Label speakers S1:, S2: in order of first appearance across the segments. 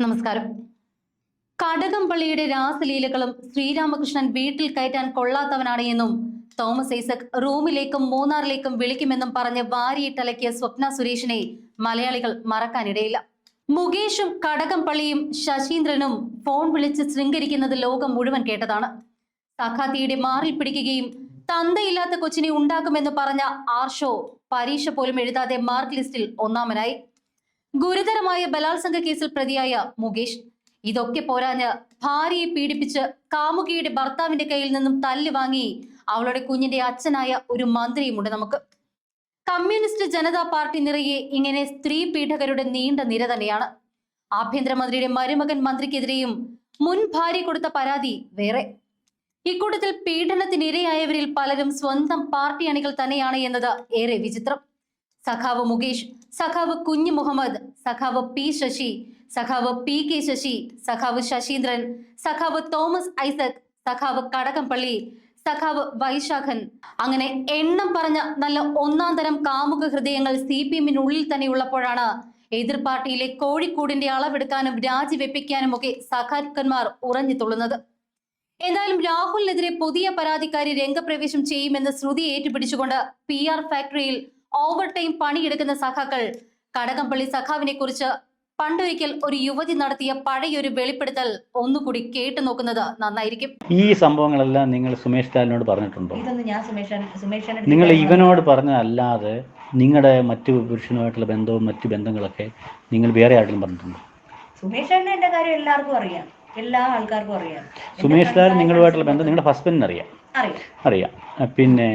S1: നമസ്കാരം. കടകംപള്ളിയുടെ രാസലീലകളും ശ്രീരാമകൃഷ്ണൻ വീട്ടിൽ കയറ്റാൻ കൊള്ളാത്തവനാണ് എന്നും തോമസ് ഐസക് റൂമിലേക്കും മൂന്നാറിലേക്കും വിളിക്കുമെന്നും പറഞ്ഞ് വാരിയിട്ടലക്കിയ സ്വപ്ന സുരേഷിനെ മലയാളികൾ മറക്കാനിടയില്ല. മുകേഷും കടകംപള്ളിയും ശശീന്ദ്രനും ഫോൺ വിളിച്ച് ശൃംഗരിക്കുന്നത് ലോകം മുഴുവൻ കേട്ടതാണ്. സഖാത്തിയുടെ മാറിൽ പിടിക്കുകയും തന്തയില്ലാത്ത കൊച്ചിനെ ഉണ്ടാക്കുമെന്ന് പറഞ്ഞ ആർഷോ പരീക്ഷ പോലും എഴുതാതെ മാർക്ക് ലിസ്റ്റിൽ ഒന്നാമനായി. ഗുരുതരമായ ബലാത്സംഗ കേസിൽ പ്രതിയായ മുകേഷ്. ഇതൊക്കെ പോരാഞ്ഞ് ഭാര്യയെ പീഡിപ്പിച്ച് കാമുകിയുടെ ഭർത്താവിന്റെ കയ്യിൽ നിന്നും തല്ലു വാങ്ങി അവളുടെ കുഞ്ഞിന്റെ അച്ഛനായ ഒരു മന്ത്രിയുമുണ്ട് നമുക്ക്. കമ്മ്യൂണിസ്റ്റ് ജനതാ പാർട്ടി നിറയെ ഇങ്ങനെ സ്ത്രീ പീഡകരുടെ നീണ്ട നിര തന്നെയാണ്. ആഭ്യന്തരമന്ത്രിയുടെ മരുമകൻ മന്ത്രിക്കെതിരെയും മുൻ ഭാര്യ കൊടുത്ത പരാതി വേറെ. ഇക്കൂട്ടത്തിൽ പീഡനത്തിനിരയായവരിൽ പലരും സ്വന്തം പാർട്ടി അണികൾ തന്നെയാണ് എന്നത് ഏറെ വിചിത്രം. സഖാവ് മുകേഷ് സഖാവ് കുഞ്ഞു മുഹമ്മദ് സഖാവ് പി ശശി സഖാവ് പി കെ ശശി സഖാവ് ശശീന്ദ്രൻ സഖാവ് തോമസ് ഐസക് സഖാവ് കടകംപള്ളി സഖാവ് വൈശാഖൻ. അങ്ങനെ എണ്ണം പറഞ്ഞ നല്ല ഒന്നാം തരം കാമുക ഹൃദയങ്ങൾ സി പി എമ്മിനുള്ളിൽ തന്നെ ഉള്ളപ്പോഴാണ് എതിർ പാർട്ടിയിലെ കോഴിക്കോടിന്റെ അളവെടുക്കാനും രാജിവെപ്പിക്കാനും ഒക്കെ സഖാക്കന്മാർ ഉറഞ്ഞു തുള്ളുന്നത്. എന്തായാലും രാഹുലിനെതിരെ പുതിയ പരാതിക്കാരി രംഗപ്രവേശം ചെയ്യുമെന്ന് ശ്രുതി ഏറ്റുപിടിച്ചുകൊണ്ട് പി ആർ ഫാക്ടറിയിൽ ഓവർ ടൈം പണിയെടുക്കുന്ന സഖാക്കൾ. കടകംപള്ളി സഖാവിനെ കുറിച്ച് പണ്ടൊരിക്കൽ ഒരു യുവതി നടത്തിയ പഴയൊരു വെളിപ്പെടുത്തൽ ഒന്നുകൂടി കേട്ടു നോക്കുന്നത് നന്നായിരിക്കും.
S2: ഈ സംഭവങ്ങളെല്ലാം നിങ്ങൾ സുമേഷ് ലാലിനോട് പറഞ്ഞിട്ടുണ്ടോ? നിങ്ങൾ ഇവനോട് പറഞ്ഞതല്ലാതെ നിങ്ങളുടെ മറ്റു പുരുഷനുമായിട്ടുള്ള ബന്ധവും മറ്റു ബന്ധങ്ങളൊക്കെ നിങ്ങൾ വേറെ ആരെങ്കിലും പറഞ്ഞിട്ടുണ്ടോ?
S3: സുമേഷ് എന്റെ കാര്യം എല്ലാവർക്കും അറിയാം. എല്ലാ ആൾക്കാർക്കും അറിയാം.
S2: സുമേഷ് ലാൽ
S3: friends
S2: നിങ്ങളുമായിട്ടുള്ള ബന്ധം നിങ്ങളുടെ ഹസ്ബൻഡിന് അറിയാം.
S3: അറിയാം.
S2: പിന്നെ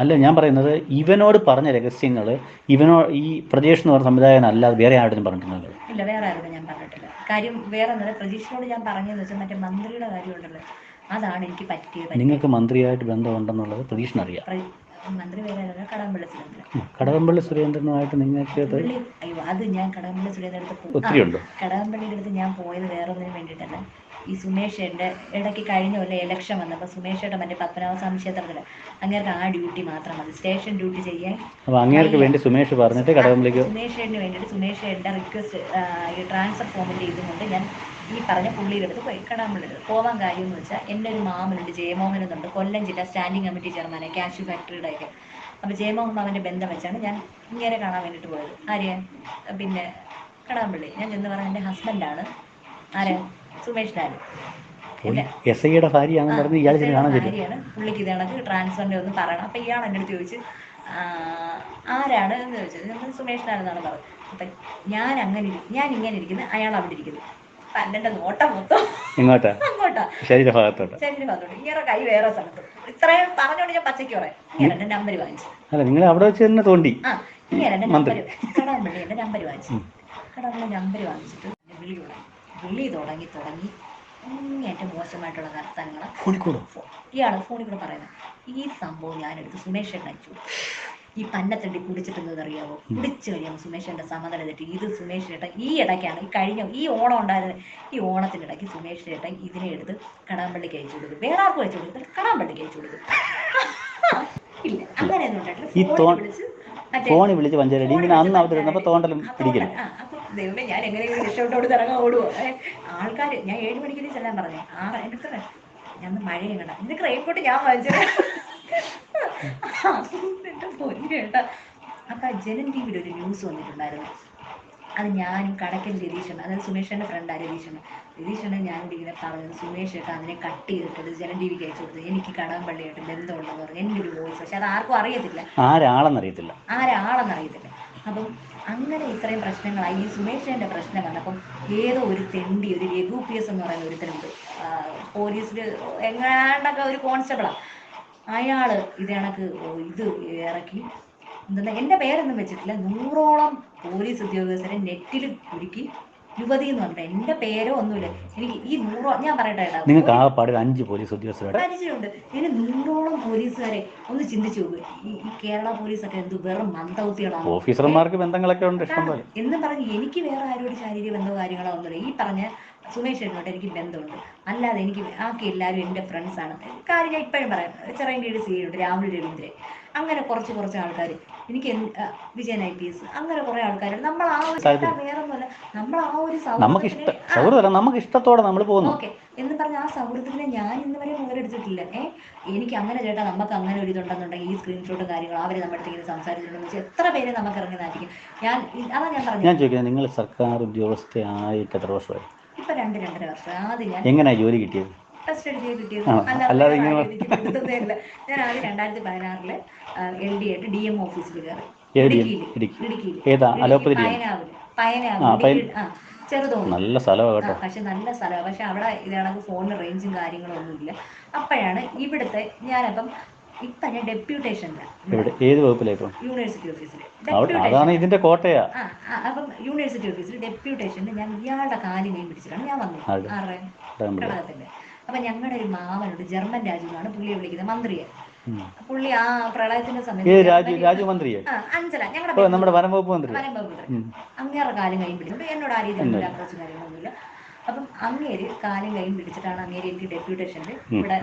S2: അല്ല ഞാൻ പറയുന്നത് ഇവനോട് പറഞ്ഞ രഹസ്യങ്ങൾ ഇവനോ ഈ പ്രജേഷ് എന്ന് പറഞ്ഞ സംവിധായകൻ അല്ലാതെ വേറെ ആരോടും പറഞ്ഞിട്ടുണ്ടല്ലോ
S3: ഇല്ല വേറെ ആരോടും ഞാൻ പറഞ്ഞിട്ടില്ല. കാര്യം വേറെ ഒന്നുമില്ല പ്രതീക്ഷയോട് ഞാൻ പറഞ്ഞതെന്ന് വെച്ചാൽ മറ്റേ മന്ത്രിയുടെ കാര്യമുണ്ടല്ലോ അതാണ് എനിക്ക് പറ്റിയത്.
S2: നിങ്ങൾക്ക് മന്ത്രിയായിട്ട് ബന്ധമുണ്ടെന്നുള്ളത് പ്രതീക്ഷ അറിയാം കടകംപള്ളി സുരേന്ദ്രനുമായിട്ട് നിങ്ങൾക്ക്
S3: അത് ഞാൻ കടകംപള്ളി സുരേന്ദ്രൻ
S2: ഒത്തിരി ഉണ്ടോ.
S3: കടകംപള്ളിയുടെ അടുത്ത് ഞാൻ പോയത് വേറെ ഒന്നിനും വേണ്ടിയിട്ടല്ല. ഈ സുമേഷ് എന്റെ ഇടയ്ക്ക് കഴിഞ്ഞ കൊല്ലം ഇലക്ഷൻ വന്നപ്പോൾ സുമേഷേട്ടൻ മറ്റേ പത്മനാഭസ്വാമി ക്ഷേത്രത്തിൽ അങ്ങേർക്ക് ആ ഡ്യൂട്ടി മാത്രം മതി. സ്റ്റേഷൻ ഡ്യൂട്ടി ചെയ്യാൻ
S2: അപ്പോൾ അങ്ങേർക്ക് വേണ്ടി സുമേഷ് പറഞ്ഞിട്ട് കടകംപള്ളിക്ക്
S3: സുമേഷേട്ടന് വേണ്ടിയിട്ട് സുമേഷേട്ടന്റെ റിക്വസ്റ്റ് ഈ ട്രാൻസ്ഫർ ഫോമിന്റെ ഇതും കൊണ്ട് ഞാൻ ഈ പറഞ്ഞ പുള്ളിയുടെ അടുത്ത് പോയി. കടാമ്പള്ളിയുടെ പോകാൻ കാര്യം എന്ന് വെച്ചാൽ എന്റെ ഒരു മാമനുണ്ട് ജയമോഹൻ എന്നുണ്ട്. കൊല്ലം ജില്ലാ സ്റ്റാൻഡിംഗ് കമ്മിറ്റി ചെയർമാനെ കാഷ്യൂ ഫാക്ടറിയുടെ ഒക്കെ. അപ്പോൾ ജയമോഹൻ മാമന്റെ ബന്ധം വെച്ചാണ് ഞാൻ ഇങ്ങനെ കാണാൻ വേണ്ടിയിട്ട് പോയത്. ആര്യ? പിന്നെ കടാമ്പള്ളി ഞാൻ ചെന്ന് പറഞ്ഞ എന്റെ ഹസ്ബൻഡാണ് ആരാ? സുമേഷ് ലാൽ എന്റെ
S2: എസ് ഐയുടെ ഭാര്യയാണെന്ന് പറഞ്ഞ് ഇയാൾ ഇതിന് കാണാൻ
S3: ഭാര്യയാണ്. പുള്ളിക്ക് ഇത് കണക്ക് ട്രാൻസ്ഫറിന്റെ ഒന്ന് പറയണം. അപ്പൊ ഇയാൾ എന്റെ അടുത്ത് ചോദിച്ച് "ആ, ആരാണ്? എന്ന് ചോദിച്ചത് സുമേഷ് ലാൽ എന്നാണ് പറഞ്ഞത്. അപ്പം ഞാൻ അങ്ങനെ ഞാൻ ഇങ്ങനെ ഇരിക്കുന്നത് അയാൾ അവിടെ ഇരിക്കുന്നു. എന്റെ നോട്ടം മൊത്തം
S2: ഇങ്ങോട്ടാ?
S3: അങ്ങോട്ടാ.
S2: ശരീരഭാഗത്തോട്ട്
S3: ശരി വന്നോട്ട് ഇങ്ങനെ കൈ വേറെ സ്ഥലത്ത്. ഇത്രയും പറഞ്ഞോണ്ട് ഞാൻ പച്ചയ്ക്ക് പറയാം. ഇങ്ങനെ നമ്പർ വാങ്ങിച്ചു.
S2: അല്ല നിങ്ങൾ അവിടെ വെച്ച് തന്നെ തോണ്ടി.
S3: ആ ഇങ്ങനെ നമ്പർ
S2: മന്ത്രി.
S3: എന്റെ നമ്പർ വാങ്ങിച്ചു. കടാമ്പള്ളി നമ്പർ വാങ്ങിച്ചിട്ട് വിളി തുടങ്ങി. വിളി തുടങ്ങി തുടങ്ങി. ഏറ്റവും മോശമായിട്ടുള്ള വർത്തനങ്ങൾ
S2: കോഴിക്കോടോ
S3: ഇയാൾ ഫോണിൽ കൂടെ പറയുന്നത്. ഈ സംഭവം ഞാനെടുത്ത് സുമേഷ് ചേട്ടൻ അയച്ചു. ഈ പന്നത്തണ്ടി കുടിച്ചിട്ടുള്ളത് അറിയാവോ കുടിച്ചു കഴിയുമ്പോൾ സുമേഷ് ചേട്ടന്റെ സമനില തെറ്റി. ഇത് സുമേഷ് ചേട്ടൻ ഈ ഇടയ്ക്കാണ്. ഈ കഴിഞ്ഞ ഈ ഓണം ഉണ്ടായിരുന്നത് ഈ ഓണത്തിന്റെ ഇടയ്ക്ക് സുമേഷ് ചേട്ടൻ ഇതിനെ എടുത്ത് കടാമ്പള്ളിക്ക് അയച്ചു കൊടുക്കും വേറെ ആർക്കും അയച്ചു കൊടുക്കും കടാമ്പള്ളിക്ക് അയച്ചു കൊടുക്കും ഇല്ല. അങ്ങനെയൊന്നും ഉണ്ടായിട്ടില്ല. ഫോണിൽ വിളിച്ച്
S2: പഞ്ചായത്ത് ഇങ്ങനെ അന്ന് ഇരുന്നപ്പോൾ തോണ്ടലും
S3: പിടിക്കണം അപ്പൊ ദൈവമേ ഞാൻ എങ്ങനെയെങ്കിലും രക്ഷപ്പെട്ടോട് ഇറങ്ങാൻ ഓടുവോ? ആൾക്കാർ ഞാൻ ഏഴ് മണിക്ക് ചെല്ലാൻ പറഞ്ഞു. ആറ് എന്റെ അടുത്ത് ഞാൻ മഴയും കണ്ട. നിനക്ക് റെയിൻകോട്ട് ഞാൻ വാങ്ങിച്ചത്. കേട്ടാ അപ്പൊ ആ ജനൻ ടി വിയിൽ ഒരു ന്യൂസ് വന്നിട്ടുണ്ടായിരുന്നു. അത് ഞാൻ കടക്കൽ രതീഷണ് അതായത് സുമേഷന്റെ ഫ്രണ്ടാണ് രതീഷണ് രതീഷണ് ഞാനിവിടെ ഇങ്ങനെ പറഞ്ഞത് സുമേഷ് ഏട്ടാ അതിനെ കട്ട് ചെയ്തിട്ട് ജനം ടി വിക്ക് അയച്ചു കൊടുത്തു എനിക്ക് കടമ്പള്ളിയായിട്ട് ബന്ധമുണ്ടെന്ന് പറഞ്ഞു. എന്റെ ഒരു വോയിസ് പക്ഷെ അത് ആർക്കും അറിയത്തില്ല.
S2: ആരാളെന്നറിയത്തില്ല
S3: ആരാളെന്ന് അറിയത്തില്ല. അപ്പം അങ്ങനെ ഇത്രയും പ്രശ്നങ്ങളായി. ഈ സുമേഷിന്റെ പ്രശ്നം വന്നപ്പം ഏതോ ഒരു തെണ്ടി ഒരു രഘു പി എസ് എന്ന് പറയുന്ന ഒരുത്തരുണ്ട് പോലീസിൽ എങ്ങാണ്ടൊക്കെ ഒരു കോൺസ്റ്റബിളാ അയാൾ ഇത് കണക്ക് ഇത് ഇറക്കി. എന്താ എന്റെ പേരൊന്നും വെച്ചിട്ടില്ല. നൂറോളം പോലീസ് ഉദ്യോഗസ്ഥരെ നെറ്റിൽ കുരുക്കി യുവതി എന്ന് പറഞ്ഞിട്ട് എന്റെ പേരോ ഒന്നുമില്ല. എനിക്ക് ഈ നൂറോ ഞാൻ പറയട്ടെ
S2: നിങ്ങൾക്ക് ആ പാടിൽ അഞ്ച് പോലീസ്
S3: ഉദ്യോഗസ്ഥരുണ്ട് ഇതിന് നൂറോളം പോലീസുകാരെ ഒന്ന് ചിന്തിച്ചു നോക്ക്. ഈ കേരള കേരള പോലീസൊക്കെ എന്ത് വെറും മന്ദൗത്തികളാണ്
S2: ഓഫീസർമാർക്ക് ബന്ധങ്ങളൊക്കെ ഉണ്ട് ഇഷ്ടം പോലെ.
S3: എന്ന് പറഞ്ഞ് എനിക്ക് വേറെ ആരോട് ശാരീരിക ബന്ധമോ കാര്യങ്ങളോ ഒന്നുമില്ല. ഈ പറഞ്ഞ സുമേഷ് എന്നോട്ട് എനിക്ക് ബന്ധമുണ്ട്. അല്ലാതെ എനിക്ക് ബാക്കി എല്ലാവരും എന്റെ ഫ്രണ്ട്സാണ് കാര്യം ഞാൻ ഇപ്പോഴും പറയാം. ചെറിയ കീഴ് സീനുണ്ട് രാഹുൽ രവീന്ദ്രൻ. അങ്ങനെ കുറച്ച് കുറച്ച് ആൾക്കാർ എനിക്ക് വിജയൻ ഐ പി എസ്. അങ്ങനെ കുറെ ആൾക്കാർ നമ്മൾ ആ ഒരു വേറൊന്നുമല്ല. നമ്മൾ ആ ഒരു
S2: സൗഹൃദം നമുക്ക് ഇഷ്ടത്തോടെ നമ്മൾ പോകുന്നു.
S3: ഓക്കെ. എന്ന് പറഞ്ഞ ആ സൗഹൃദത്തിനെ ഞാൻ ഇന്ന് വരെ മുതലെടുത്തിട്ടില്ല ഏ? എനിക്ക് അങ്ങനെ ചേട്ടാ നമുക്ക് അങ്ങനെ ഒരു ഇതുണ്ടെന്നുണ്ടെങ്കിൽ ഈ സ്ക്രീൻഷോട്ടും കാര്യങ്ങളും അവരെ നമ്മുടെ അടുത്ത് ഇങ്ങനെ സംസാരിച്ചിട്ടുണ്ടെന്ന് വെച്ചാൽ എത്ര പേരെ നമുക്ക് ഇറങ്ങുന്നതായിരിക്കും ഞാൻ അതാ ഞാൻ പറഞ്ഞു
S2: ഞാൻ ചോദിക്കുന്നത് നിങ്ങൾ സർക്കാർ ഉദ്യോഗസ്ഥയായിട്ട് എത്ര വർഷമായി?
S3: ഇപ്പൊ രണ്ട് രണ്ടര വർഷം. ആദ്യം ഞാൻ
S2: എങ്ങനെയാണ് ജോലി കിട്ടിയത്?
S3: ഫസ്റ്റ്
S2: അല്ലാതെ
S3: ഞാൻ ആദ്യം രണ്ടായിരത്തി പതിനാറിൽ എൽ ഡി ആയിട്ട് ഡി എം. ഓഫീസിൽ കയറി
S2: നല്ല സ്ഥലമാണ്
S3: പക്ഷെ നല്ല സ്ഥലമാണ് പക്ഷെ അവിടെ ഇതാണെങ്കിൽ ഫോണിന് റേഞ്ചും കാര്യങ്ങളും ഒന്നുമില്ല. അപ്പോഴാണ് ഇവിടുത്തെ ഞാനപ്പം ഇപ്പൊ ഞാൻ ഡെപ്യൂട്ടേഷൻ
S2: ഏത് വകുപ്പിലായിപ്പോൾ
S3: യൂണിവേഴ്സിറ്റി ഓഫീസിൽ
S2: അതാണ് ഇതിന്റെ കോട്ടയാ.
S3: അപ്പം യൂണിവേഴ്സിറ്റി ഓഫീസിൽ ഡെപ്യൂട്ടേഷന് ഞാൻ ഇയാളുടെ കാലിൽ മീൻ പിടിച്ചിട്ടാണ് ഞാൻ വന്നത്.
S2: കടകംപള്ളി.
S3: ഘടകത്തിന്റെ അപ്പൊ ഞങ്ങളുടെ ഒരു മാമനുണ്ട് ജർമ്മൻ രാജുവാണ് പുള്ളിയെ വിളിക്കുന്നത് മന്ത്രിയെ. പുള്ളി ആ പ്രളയത്തിന്റെ സമയത്ത്
S2: രാജു മന്ത്രിയെ
S3: അഞ്ചല ഞങ്ങളുടെ
S2: നമ്മുടെ വനംവകുപ്പ് മന്ത്രി.
S3: അങ്ങേറെ കാലം കൈ പിടിച്ചിട്ട് എന്നോട് ആ രീതിയിലുള്ള അപ്രോച്ചും കാര്യങ്ങളൊന്നുമില്ല അപ്പം അങ്ങേര് കാലം കൈയും പിടിച്ചിട്ടാണ് അങ്ങേര് എനിക്ക് ഡെപ്യൂട്ടേഷനിൽ ഇവിടെ.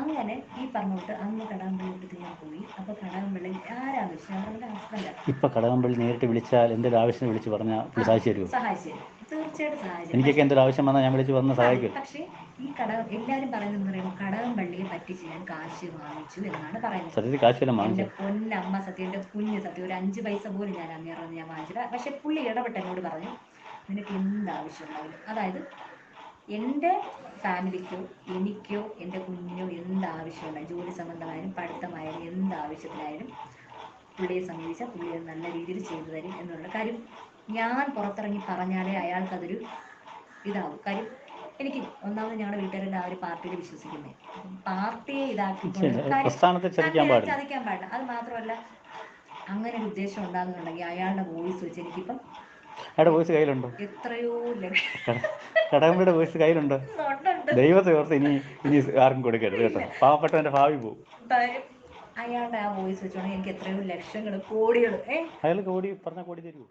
S3: അങ്ങനെ ഈ പറഞ്ഞോട്ട് അന്ന് കടകംപള്ളിയിട്ട് ഞാൻ പോയി. അപ്പൊ കടാമ്പള്ളി വെച്ചാൽ അവരുടെ ഹസ്ബൻഡാണ്
S2: ഇപ്പൊ കടകംപള്ളി നേരിട്ട് വിളിച്ചാൽ എന്തൊരു ആവശ്യം വിളിച്ച് പറഞ്ഞാൽ പുള്ളി സഹായിച്ചു തരുമോ
S3: സഹായിച്ചു തീർച്ചയായിട്ടും സഹായിച്ചു
S2: എനിക്കൊക്കെ എന്തൊരു ആവശ്യം വന്നാൽ ഞാൻ വിളിച്ച് വന്ന് സഹായിക്കും.
S3: പക്ഷേ ഈ കട എല്ലാരും പറയുന്നത് പറയുമ്പോൾ കടകംപള്ളിയെ പറ്റിച്ച് ഞാൻ കാശ് വാങ്ങിച്ചു എന്നാണ് പറയുന്നത്.
S2: സത്യത്തിൽ കാശുവെല്ലാം
S3: എന്റെ
S2: വാങ്ങിച്ചു?
S3: പൊന്നമ്മ സത്യം എന്റെ കുഞ്ഞ് സത്യം ഒരു അഞ്ച് പൈസ പോലും ഞാൻ അന്നേറന്ന് ഞാൻ വാങ്ങിച്ചില്ല. പക്ഷെ പുള്ളി ഇടപെട്ട് എന്നോട് പറഞ്ഞു നിനക്ക് എന്ത് ആവശ്യമുണ്ടാവില്ല അതായത് എന്റെ ഫാമിലിക്കോ എനിക്കോ എന്റെ കുഞ്ഞിനോ എന്ത് ആവശ്യമുണ്ടായി ജോലി സംബന്ധമായാലും പഠിത്തമായാലും എന്ത് ആവശ്യത്തിനായാലും പുള്ളിയെ സമീപിച്ചാൽ പുള്ളി അത് നല്ല രീതിയിൽ ചെയ്തു തരും എന്നുള്ള കാര്യം ഞാൻ പുറത്തിറങ്ങി പറഞ്ഞാലേ അയാൾക്ക് അതൊരു ഇതാവും. കാര്യം എനിക്ക് ഒന്നാമത് ഞങ്ങളുടെ വീട്ടുകാരുടെ ആ ഒരു പാർട്ടിയിൽ വിശ്വസിക്കുന്നത് പാർട്ടിയെ ഇതാക്കി
S2: പ്രസ്ഥാനത്തെ ചതിക്കാൻ പാടില്ല.
S3: ചതിക്കാൻ പാടില്ല. അത് മാത്രമല്ല അങ്ങനെ ഒരു ഉദ്ദേശം ഉണ്ടാകുന്നുണ്ടെങ്കിൽ അയാളുടെ വോയിസ് വെച്ച് എനിക്കിപ്പം
S2: അയാളുടെ വോയിസ് കയ്യിലുണ്ടോ?
S3: എത്രയോ ലക്ഷം
S2: കട- വോയിസ് കയ്യിലുണ്ടോ. ദൈവത്തെ ഓർത്ത് ഇനി ഇനി ആർക്കും കൊടുക്കരുത് കേട്ടോ. പാവപ്പെട്ടവന്റെ ഭാവി പോകും
S3: അയാളുടെ ആ വോയിസ് വെച്ചോണ്ട് എനിക്ക് എത്രയോ ലക്ഷങ്ങൾ കോടികൾ
S2: അയാൾ കോടി പറഞ്ഞ കോടി തരുമോ